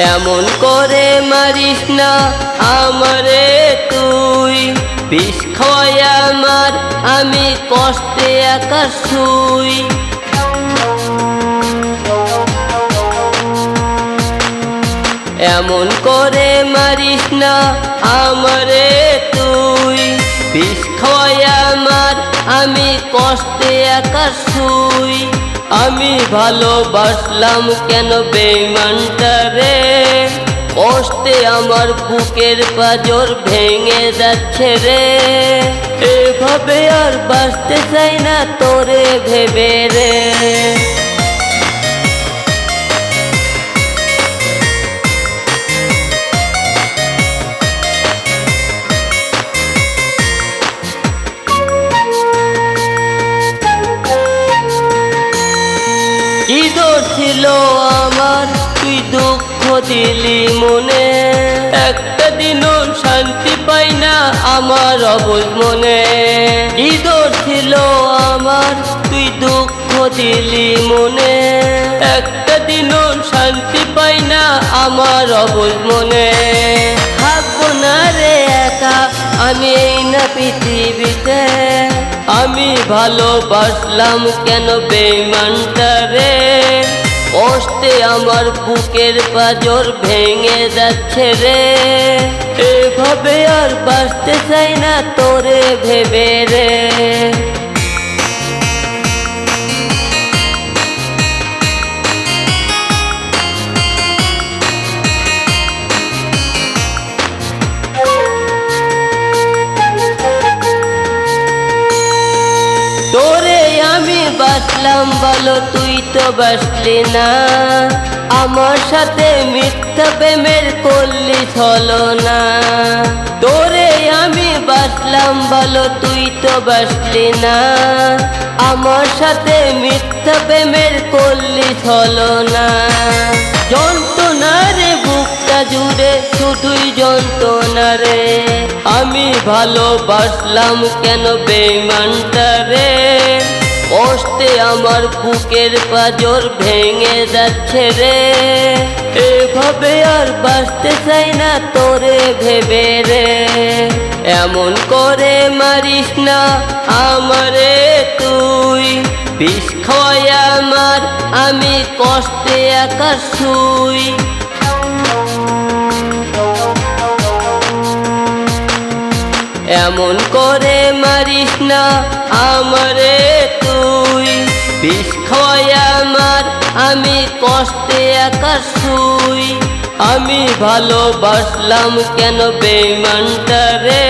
এমন করে মারিস না আমারে তুই। বিষ খাওয়াই আমার, আমি কষ্টে একা শুই। এমন করে মারিস না আমারে তুই। বিষ খাওয়াই আমার, আমি কষ্টে একা শুই। আমি ভালোবাসলাম কেন বেমানটারে কষ্টে আমার বুকের পাজর ভেঙে যাচ্ছে রে। এভাবে আর বাঁচতে চাই না তোরে ভেবে রে। ছিল আমার, তুই দুঃখ দিলি মনে। একটা দিনও শান্তি পাই না আমার অবুজ মনে। কি ছিল আমার, তুই দুঃখ দিলি মনে। একটা দিনও শান্তি পাই না আমার অবুজ মনে। থাকব না রে একা, আমি এই না পৃথিবীতে। আমি ভালোবাসলাম কেন বেমানটা রে? কষ্টে আমার বুকের পাজর ভেঙে যাচ্ছে রে। এভাবে আর বাঁচতে চাই না তোরে ভেবে রে। বাসলাম, বলো তুই তো বাসলি না। আমার সাথে মিথ্যা প্রেমের করলি ছলো না। তোরে আমি বাসলাম, বলো তুই তো বাসলি না। আমার সাথে মিথ্যা প্রেমের করলি ছলো না। যন্ত্রণা রে বুকটা জুড়ে শুধুই যন্ত্রণা রে আমি ভালোবাসলাম কেন বেমানটা রে? কষ্টে আমার বুকের পাজর ভেঙে যাচ্ছে রে। এভাবে আর বাঁচতে চাই না তোরে ভেবে রে। এমন করে মারিস না আমারে তুই। বিষ খাওয়াই আমার, আমি কষ্টে একা শুই। এমন করে মারিস না আমারে কষ্টে একা শুই। আমি ভালোবাসলাম কেন বেমানটা রে?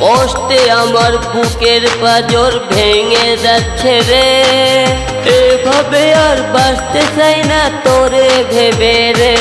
কষ্টে আমার বুকের পাজর ভেঙে যাচ্ছে রে। এভাবে আর বাঁচতে চাই না তোরে ভেবে রে।